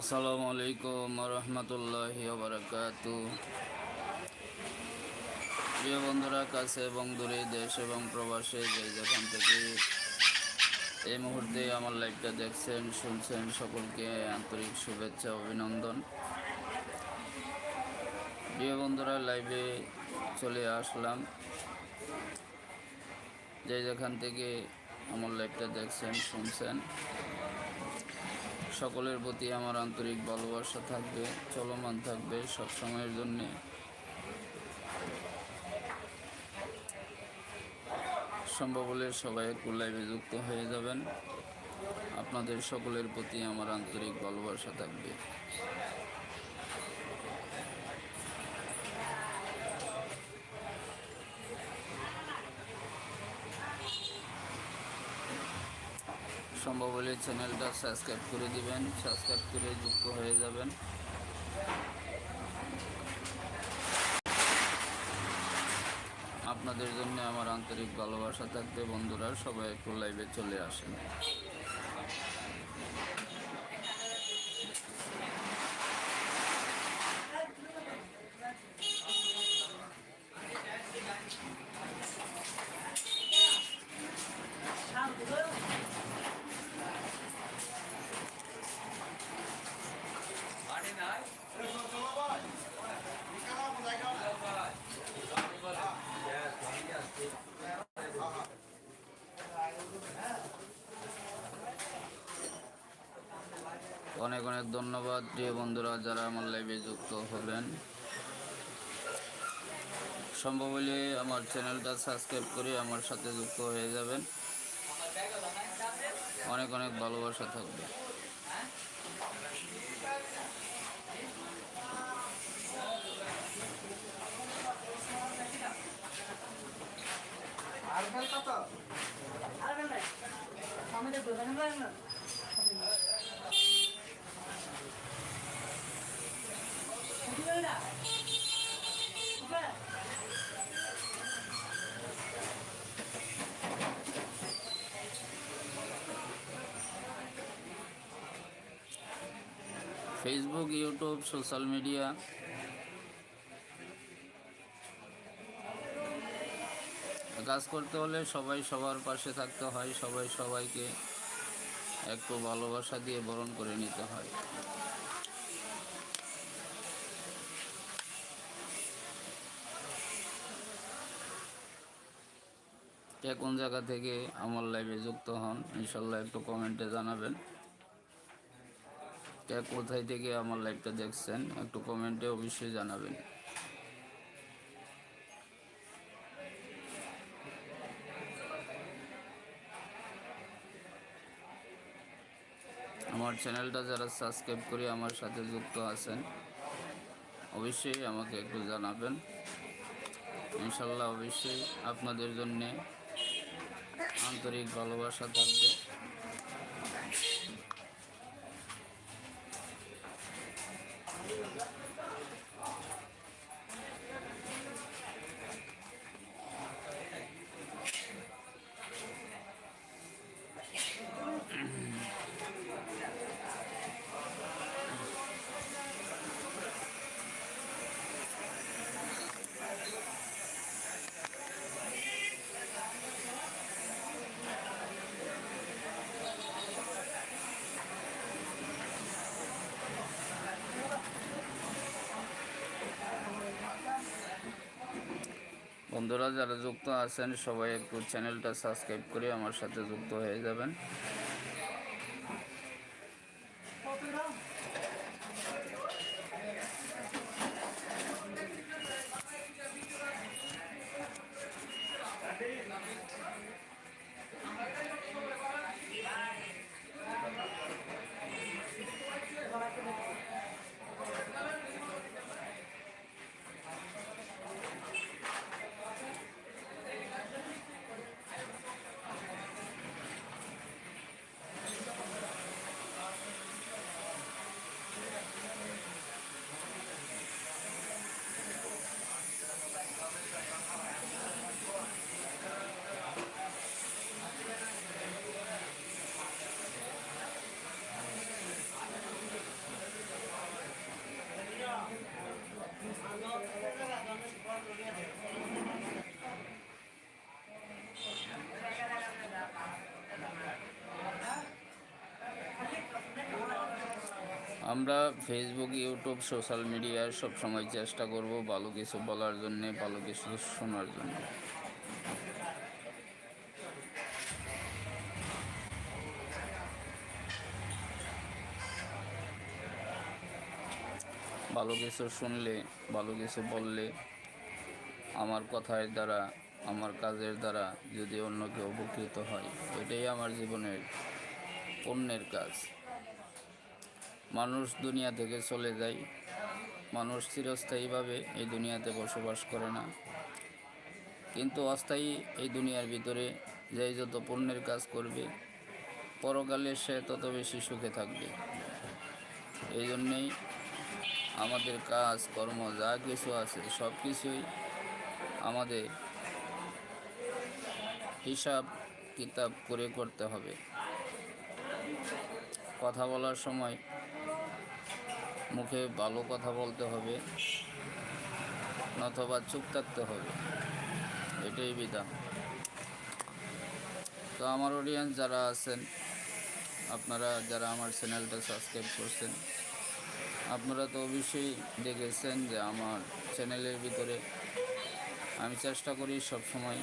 আসসালামু আলাইকুম রহমতুল্লাহ বারকাত প্রিয় বন্ধুরা, কাছে এবং দূরে দেশ এবং প্রবাসে যে যেখান থেকে এই মুহূর্তে আমার লাইভটা দেখছেন, শুনছেন, সকলকে আন্তরিক শুভেচ্ছা, অভিনন্দন। প্রিয় বন্ধুরা, লাইভে চলে আসলাম। যে যেখান থেকে আমার লাইভটা দেখছেন, শুনছেন। সকলের প্রতি আমার আন্তরিক ভালোবাসা থাকবে, চলমান থাকবে সব সময়ের জন্যে। সম্ভব হলে সবাই একটু লাইভে যুক্ত হয়ে যাবেন। আপনাদের সকলের প্রতি আমার আন্তরিক ভালোবাসা থাকবে। সম্ভব হলে চ্যানেলটা সাবস্ক্রাইব করে দিবেন, সাবস্ক্রাইব করে যুক্ত হয়ে যাবেন। আপনাদের জন্য আমার আন্তরিক ভালোবাসা থাকবে, বন্ধুরা, সবাই একটু লাইভে চলে আসেন। অনেক অনেক ধন্যবাদ, প্রিয় বন্ধুরা, যারা আমার লাইভে যুক্ত হবেন। সম্ভব হলে আমার চ্যানেলটা সাবস্ক্রাইব করে আমার সাথে যুক্ত হয়ে যাবেন। অনেক অনেক ভালোবাসা থাকবে। ফেসবুক ইউটিউব সোশ্যাল মিডিয়া কাজ করতে হলে সবাই সবার পাশে থাকতে হয়, সবাই সবাইকে একটু ভালোবাসা দিয়ে বরণ করে নিতে হয়। কে কোন জায়গা থেকে আমার লাইভে যুক্ত হন ইনশাল্লাহ একটু কমেন্টে জানাবেন। কে কোথায় থেকে আমার লাইভটা দেখছেন, একটু কমেন্টে অবশ্যই জানাবেন। আমার চ্যানেলটা যারা সাবস্ক্রাইব করে আমার সাথে যুক্ত আছেন, অবশ্যই আমাকে একটু জানাবেন। ইনশাল্লাহ অবশ্যই আপনাদের জন্যে আন্তরিক ভালোবাসা থাকবে। বন্ধুরা যারা যুক্ত আছেন সবাই একটু চ্যানেলটা সাবস্ক্রাইব করে আমার সাথে যুক্ত হয়ে যাবেন। আমরা ফেসবুক ইউটিউব সোশ্যাল মিডিয়ায় সবসময় চেষ্টা করব ভালো কিছু বলার জন্যে, ভালো কিছু শোনার জন্য। ভালো কিছু শুনলে, ভালো কিছু বললে, আমার কথার দ্বারা, আমার কাজের দ্বারা যদি অন্য কেউ উপকৃত হয়, এটাই আমার জীবনের পুণ্যের কাজ। মানুষ দুনিয়া থেকে চলে যায়। মানুষ চিরস্থায়ীভাবে এই দুনিয়াতে বসবাস করে না। কিন্তু অস্থায়ী এই দুনিয়ার ভিতরে যে যত পুণ্যের কাজ করবে, পরকালে সে তত বেশি সুখে থাকবে। এই জন্যেই আমাদের কাজ, কর্ম যা কিছু আছে, সব কিছুই আমাদের হিসাব, কিতাব করে করতে হবে। কথা বলার সময় মুখে ভালো কথা বলতে হবে অথবা চুপ থাকতে হবে। এটাই বিধান। তো আমার অডিয়েন্স যারা আছেন, আপনারা যারা আমার চ্যানেলটা সাবস্ক্রাইব করছেন, আপনারা তো অবশ্যই দেখেছেন যে আমার চ্যানেলের ভিতরে আমি চেষ্টা করি সব সময়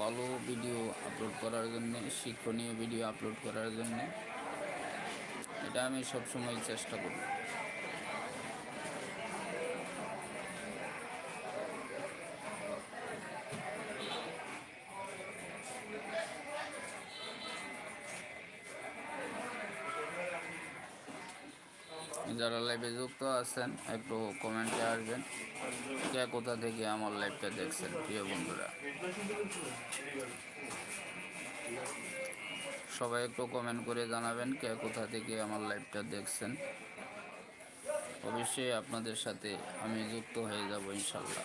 ভালো ভিডিও আপলোড করার জন্য, শিক্ষণীয় ভিডিও আপলোড করার জন্য। এটা আমি সবসময় চেষ্টা করি যারা লাইভে যুক্ত আছেন, একটু কমেন্টে আসবেন, কে কোথা থেকে আমার লাইভটা দেখছেন, প্রিয় বন্ধুরা? সবাই একটু কমেন্ট করে জানাবেন কে কোথা থেকে আমার লাইভটা দেখছেন অবশ্যই আপনাদের সাথে আমি যুক্ত হয়ে যাব ইনশাল্লাহ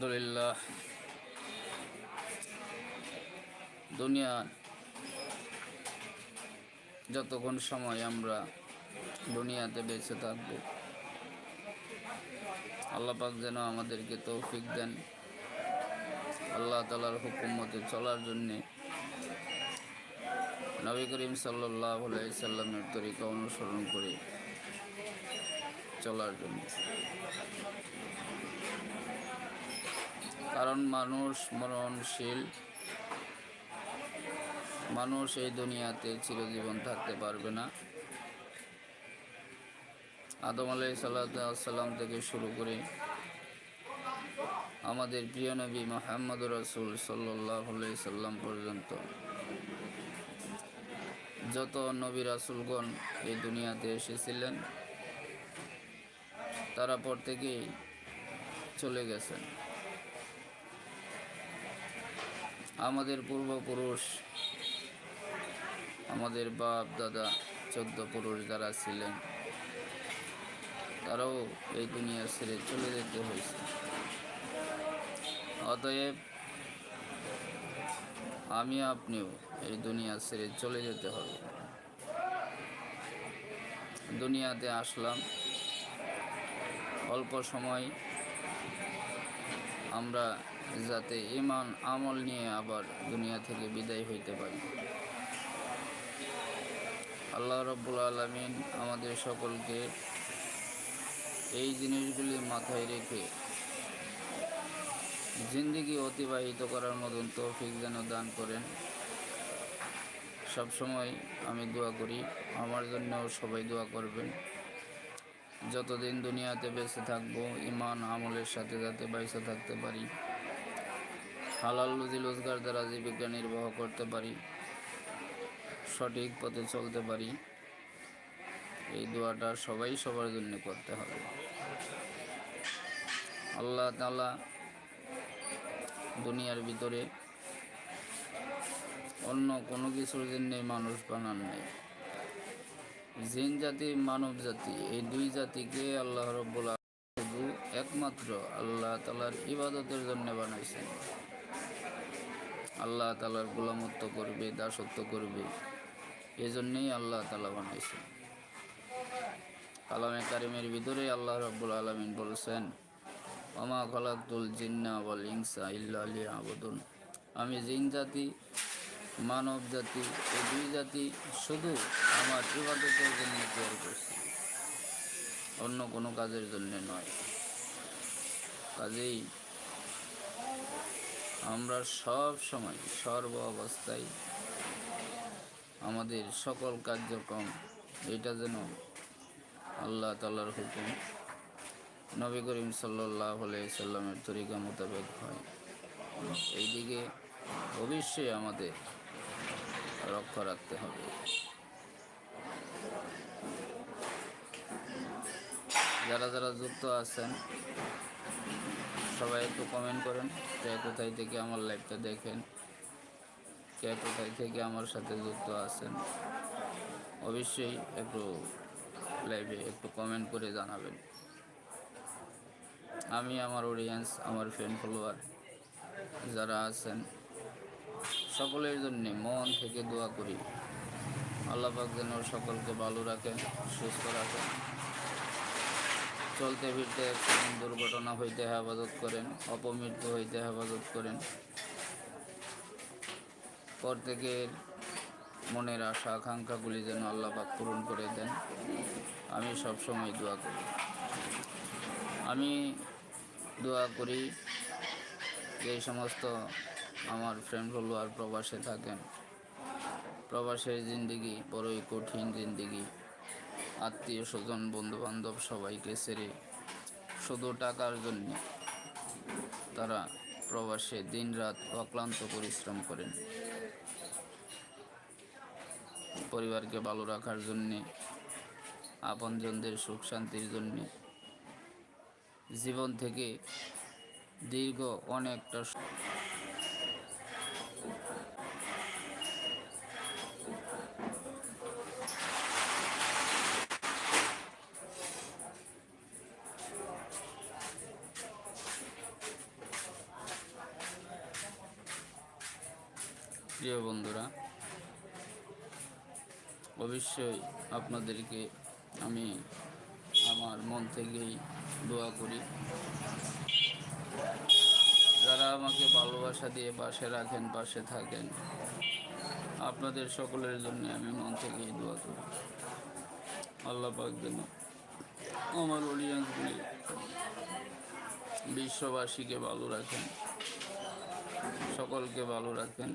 আলহামদুলিল্লাহ। দুনিয়া যতক্ষণ সময় আমরা দুনিয়াতে বেঁচে থাকব, আল্লাহ পাক যেন আমাদেরকে তৌফিক দেন। আল্লাহ তালার হুকুম মতে চলার জন্যে নবী করিম সাল্লাহ সাল্লামের তরিকা অনুসরণ করে চলার জন্য। কারণ মানুষ মরণশীল মানুষ এই দুনিয়াতে চিরজীবন থাকতে পারবে না। আদম আলাই সাল্লাম থেকে শুরু করে আমাদের প্রিয় নবী মোহাম্মদ রসুল সাল্লাহ সাল্লাম পর্যন্ত যত নবী রাসুলগণ এই দুনিয়াতে এসেছিলেন, তারা পর থেকেই চলে গেছেন। আমাদের পূর্বপুরুষ, আমাদের বাপ, দাদা, চোদ্দ পুরুষ যারা ছিলেন, তারাও এই দুনিয়া ছেড়ে চলে যেতে হয়েছে। অতএব আমি আপনিও এই দুনিয়া ছেড়ে চলে যেতে হবে। দুনিয়াতে আসলাম। অল্প সময় আমরা যাতে ইমান আমল নিয়ে আবার দুনিয়া থেকে বিদায় হইতে পারি। আল্লাহ রব্বুল আলমিন আমাদের সকলকে এই জিনিসগুলি মাথায় রেখে জিন্দিগি অতিবাহিত করার মতন তৌফিক যেন দান করেন। সবসময় আমি দোয়া করি, আমার জন্যও সবাই দোয়া করবেন। যতদিন দুনিয়াতে বেঁচে থাকব ইমান আমলের সাথে যাতে বেঁচে থাকতে পারি। হালাল রুজি রোজগার দ্বারা জীবিকা নির্বাহ করতে পারি, সঠিক পথে চলতে পারি, এই দোয়াটা সবাই সবার জন্য করতে হবে। আল্লাহ তালা দুনিয়ার ভিতরে অন্য কোনো কিছুর জন্যে মানুষ বানান নাই। জিন জাতি, মানব জাতি, এই দুই জাতিকে আল্লাহ রব্বুল শুধু একমাত্র আল্লাহ তালার ইবাদতের জন্য বানাইছেন। আল্লাহ তালার গোলামত্ব করবে, দাসত্ব করবে। এই জন্যেই আল্লাহ তালা বানাইছে। কালামে কারিমের ভিতরে আল্লাহ রব্বুল আলমিন বলছেন অমা খালাকুল জিন্না ওয়াল ইনসা ইল্লা আবদুন আমি জিন জাতি, মানব জাতি এই দুই জাতি শুধু আমার ইবাদতের জন্য তৈরি করছি। অন্য কোনো কাজের জন্য নয়। কাজেই আমরা সব সময় সর্ব অবস্থায় আমাদের সকল কার্যক্রম, এটা যেন আল্লাহ তালার হুকুম, নবী করিম সাল্লাহ সাল্লামের তরিকা মোতাবেক হয়। এই দিকে অবশ্যই আমাদের লক্ষ্য রাখতে হবে। যারা যারা যুক্ত আছেন সবাই একটু কমেন্ট করেন কে কোথায় থেকে আমার লাইভটা দেখেন, কে কোথায় থেকে আমার সাথে যুক্ত আছেন। অবশ্যই একটু লাইভে একটু কমেন্ট করে জানাবেন। আমি আমার অডিয়েন্স আমার ফ্রেন্ড ফলোয়ার যারা আছেন, সকলের জন্য মন থেকে দোয়া করি। আল্লাহ পাক যেন সকলকে ভালো রাখেন, সুস্থ রাখেন। চলতে ফিরতে দুর্ঘটনা হইতে হেফাজত করেন, অপমৃত্যু হইতে হেফাজত করেন। প্রত্যেকের মনের আশা, আকাঙ্ক্ষাগুলি যেন আল্লাহ পাক পূরণ করে দেন। আমি সবসময় দোয়া করি। আমি দোয়া করি যে সমস্ত আমার ফ্রেন্ড ফলোয়ার প্রবাসে থাকেন। প্রবাসের জিন্দিগি বড়ই কঠিন জিন্দিগি। আত্মীয় স্বজন বন্ধু বান্ধব সবাইকে ছেড়ে শুধু টাকার জন্য তারা প্রবাসে দিনরাত অক্লান্ত পরিশ্রম করেন। পরিবারকে ভালো রাখার জন্যে, আপনজনদের সুখ শান্তির জন্যে জীবন থেকে দীর্ঘ অনেকটা অবশ্যই আপনাদেরকে আমি আমার মন থেকেই দোয়া করি। যারা আমাকে ভালোবাসা দিয়ে পাশে রাখেন, পাশে থাকেন, আপনাদের সকলের জন্য আমি মন থেকেই দোয়া করি। আল্লাহ পাক আমার অডিয়েন্সগুলি বিশ্ববাসীকে ভালো রাখেন, সকলকে ভালো রাখেন।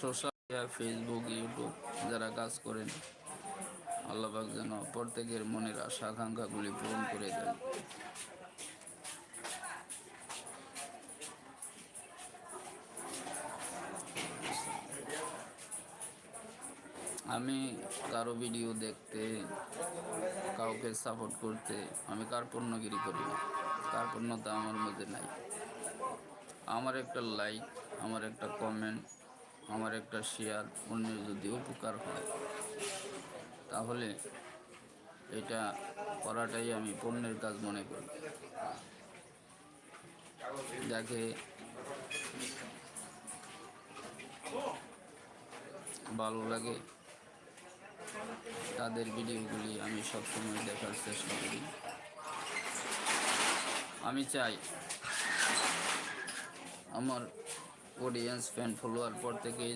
সোশ্যাল ফেসবুক ইউটিউব যারা কাজ করেন আল্লাহবাক যেন প্রত্যেকের মনের আশা, আকাঙ্ক্ষাগুলি পূরণ করে দেন। আমি কারও ভিডিও দেখতে, কাউকে সাপোর্ট করতে আমি কার্পণ্যগিরি করি না। কার্পণ্যতা আমার মধ্যে নাই। আমার একটা লাইক আমার একটা কমেন্ট আমার একটা শেয়ার অন্যের যদি উপকার হয়, তাহলে এটা করাটাই আমি পণ্যের কাজ মনে করি। যাকে ভালো লাগে। তাদের ভিডিওগুলি আমি সবসময় দেখার চেষ্টা করি। আমি চাই আমার অডিয়েন্স ফ্যান ফলোয়ার পর থেকেই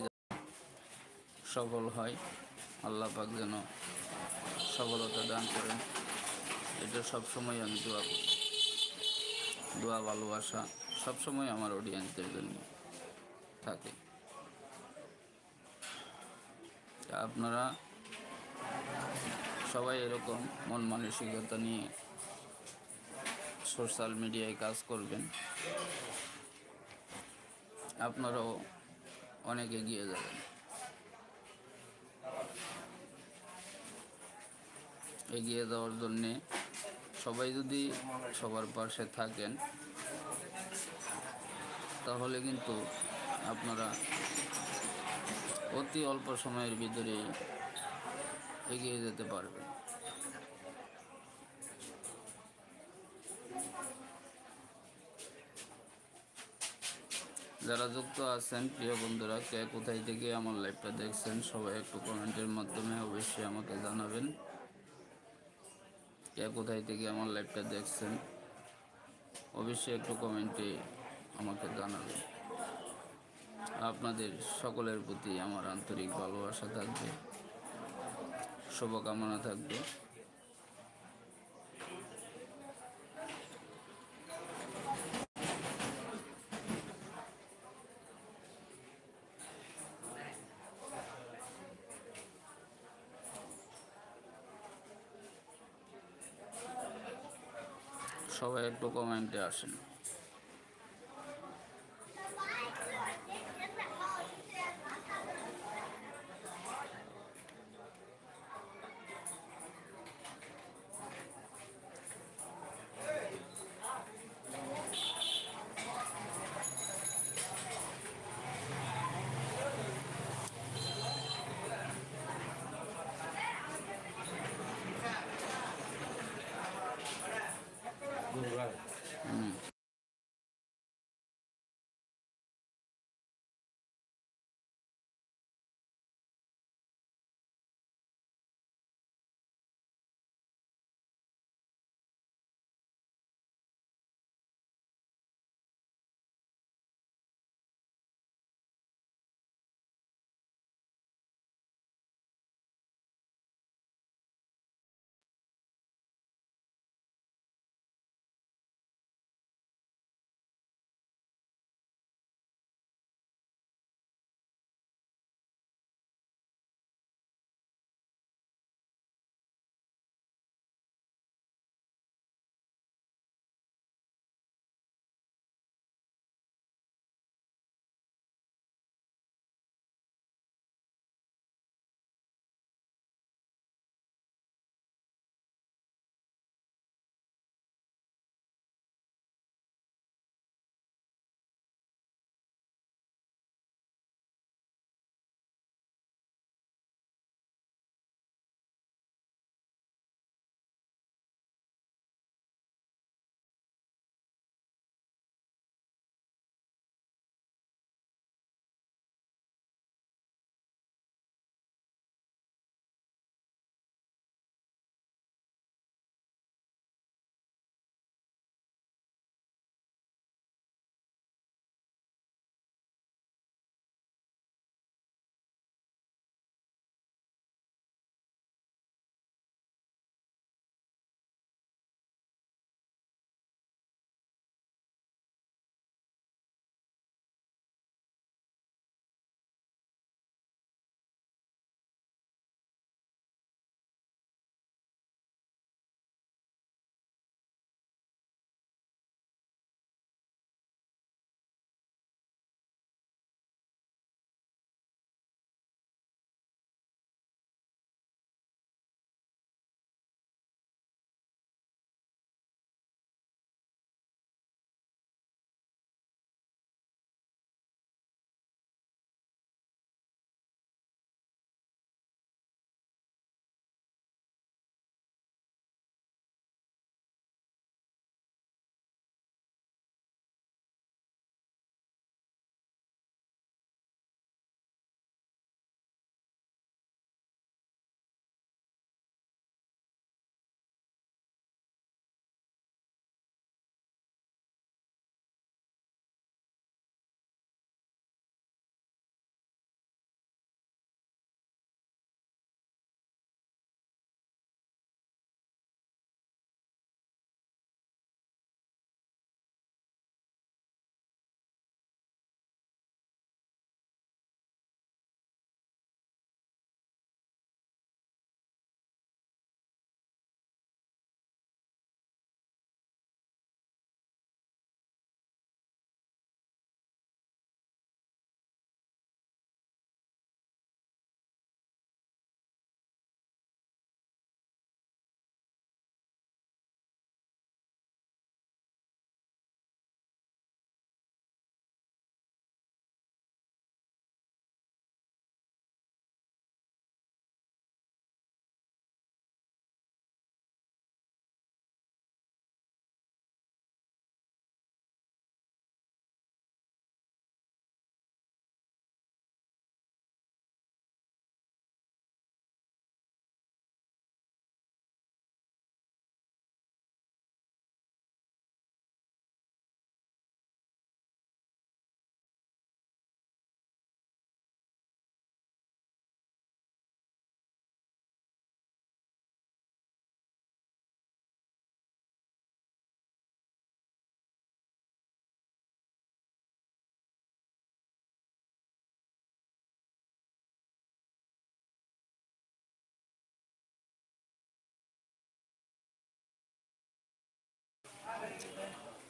সফল হয়, আল্লাহ পাক যেন সফলতা দান করেন। এটা সবসময় আমি দোয়া করি। দোয়া, ভালোবাসা সবসময় আমার অডিয়েন্সদের জন্য থাকে। আপনারা সবাই এরকম মন মানসিকতা নিয়ে সোশ্যাল মিডিয়ায় কাজ করবেন। আপনারাও অনেক এগিয়ে যাবেন এগিয়ে যাওয়ার জন্যে সবাই যদি সবার পাশে থাকেন, তাহলে কিন্তু আপনারা অতি অল্প সময়ের ভিতরেই এগিয়ে যেতে পারবেন। যারা যুক্ত আছেন, প্রিয় বন্ধুরা, কে কোথায় থেকে আমার লাইভটা দেখছেন, সবাই একটু কমেন্টের মাধ্যমে অবশ্যই আমাকে জানাবেন। কে কোথায় থেকে আমার লাইভটা দেখছেন, অবশ্যই একটু কমেন্টে আমাকে জানাবেন। আপনাদের সকলের প্রতি আমার আন্তরিক ভালোবাসা থাকবে, শুভকামনা থাকবে। সবাই একটু কমেন্টে আসেন।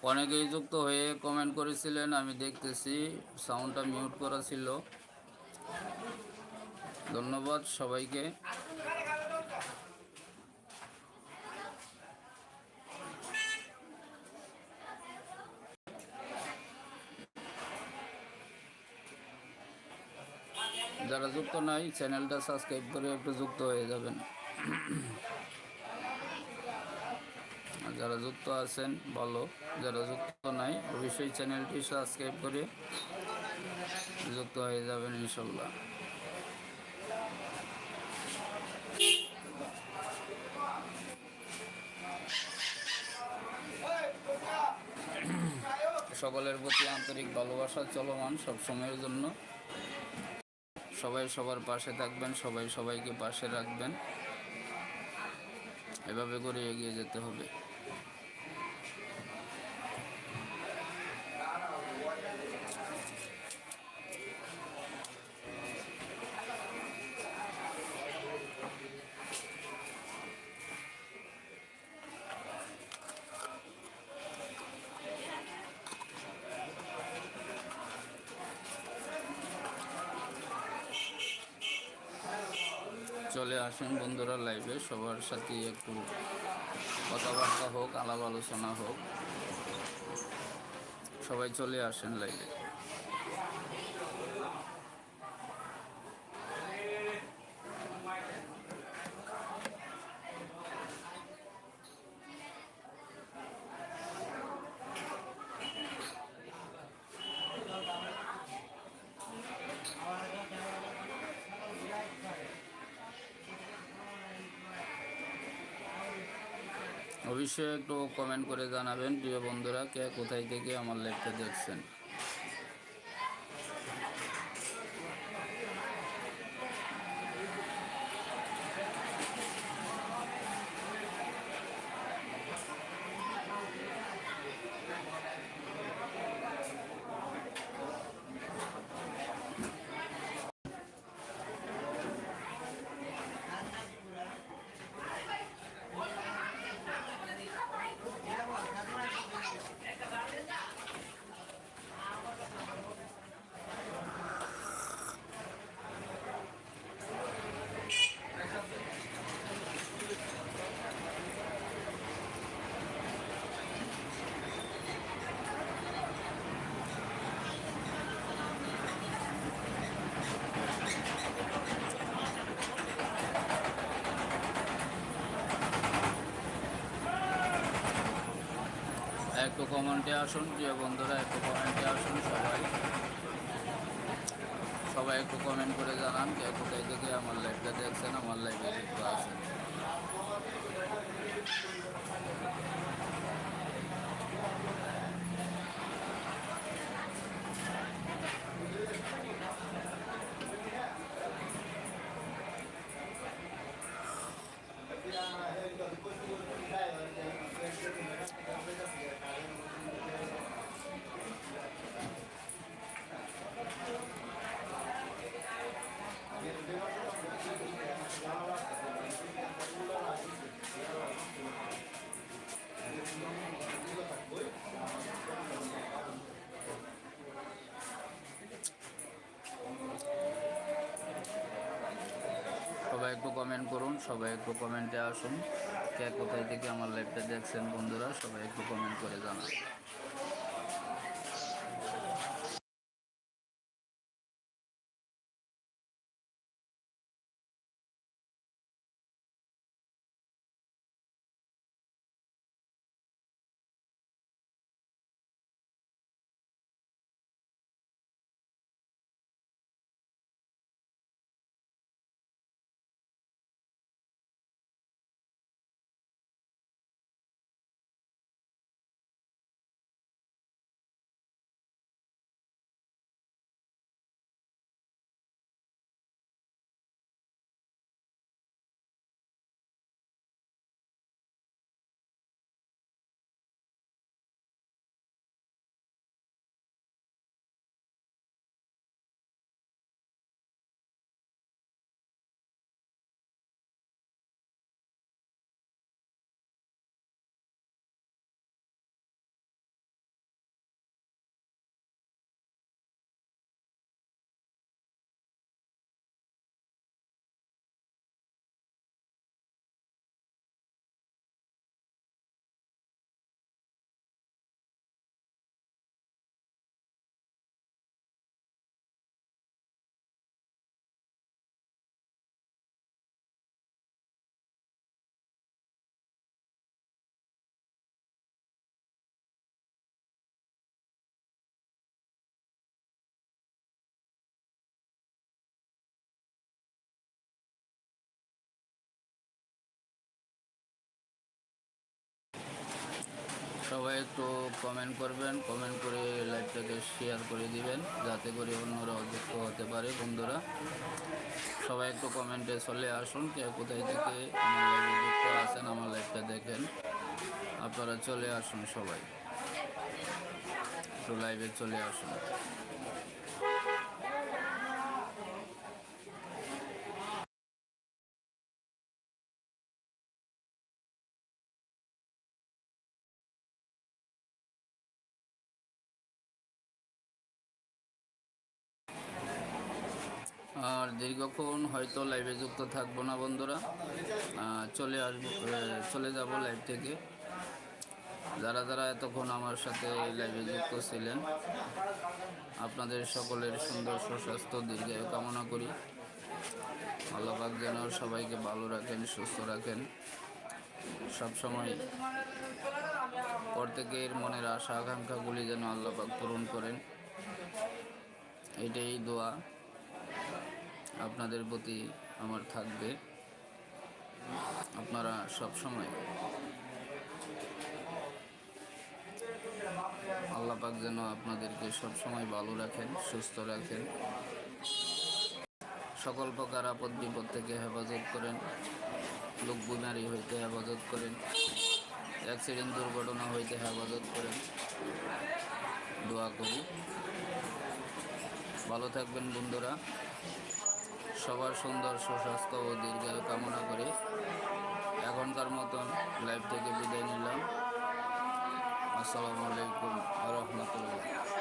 অনেকেই যুক্ত হয়ে কমেন্ট করেছিলেন, আমি দেখতেছি সাউন্ডটা মিউট করা ছিল। ধন্যবাদ সবাইকে। যারা যুক্ত নাই চ্যানেলটা সাবস্ক্রাইব করে একটু যুক্ত হয়ে যাবেন। যারা যুক্ত আছেন, ভালো। যারা যুক্ত নাই, অবশ্যই চ্যানেলটি সাবস্ক্রাইব করে যুক্ত হয়ে যাবেন ইনশাল্লাহ সকলের প্রতি আন্তরিক ভালোবাসা চলমান সব সময়ের জন্য। সবাই সবার পাশে থাকবেন, সবাই সবাইকে পাশে রাখবেন। এভাবে করে এগিয়ে যেতে হবে। চলে আসেন বন্ধুরা লাইভে সবার সাথে একটু কথাবার্তা হোক আলাপ আলোচনা হোক। সবাই চলে আসেন লাইভে অবশ্যই একটু কমেন্ট করে জানাবেন প্রিয় বন্ধুরা কে কোথায় থেকে আমার লাইভটা দেখছেন। একটু কমেন্টে আসুন, প্রিয় বন্ধুরা, একটু কমেন্টে আসুন সবাই। সবাই একটু কমেন্ট করে জানান কে কোথায় থেকে আমার লাইভটা দেখছেন, আমার লাইভে একটু আছেন সবাই একটু কমেন্ট করুন, সবাই একটু কমেন্টে আসুন। কে কোথায় থেকে আমার লাইভটা দেখছেন বন্ধুরা, সবাই একটু কমেন্ট করে জানান। সবাই একটু কমেন্ট করবেন কমেন্ট করে লাইভটাকে শেয়ার করে দিবেন, যাতে করে অন্যরা যুক্ত হতে পারে, বন্ধুরা। সবাই একটু কমেন্টে চলে আসুন, কে কোথায় থেকে যুক্ত আছেন, আমার লাইভটা দেখেন। আপনারা চলে আসুন সবাই। একটু লাইভে চলে আসুন। দীর্ঘক্ষণ হয়তো লাইভে যুক্ত থাকব না বন্ধুরা। চলে আসব চলে যাব লাইভ থেকে। যারা যারা এতক্ষণ আমার সাথে লাইভে যুক্ত ছিলেন, আপনাদের সকলের সুন্দর সুস্বাস্থ্য, দীর্ঘায়ু কামনা করি। ভালো আল্লাপাক যেন সবাইকে ভালো রাখেন, সুস্থ রাখেন। সবসময় প্রত্যেকের মনের আশা, আকাঙ্ক্ষাগুলি যেন আল্লাপাক পূরণ করেন। এটাই দোয়া। আপনাদের প্রতি আমার থাকবে। আপনারা সব সময় আল্লাহ পাক যেন আপনাদেরকে সব সময় ভালো রাখেন, সুস্থ রাখেন। সকল প্রকার আপদ বিপদ থেকে হেফাজত করেন। লোক বিমারি হইতে হেফাজত করেন। অ্যাক্সিডেন্ট দুর্ঘটনা হইতে হেফাজত করেন। দোয়া করি। ভালো থাকবেন বন্ধুরা। সবার সুন্দর, সুস্বাস্থ্য ও দীর্ঘায়ু কামনা করে। এখনকার মতন লাইভ থেকে বিদায় নিলাম। আসসালামু আলাইকুম রহমতুল্লাহ।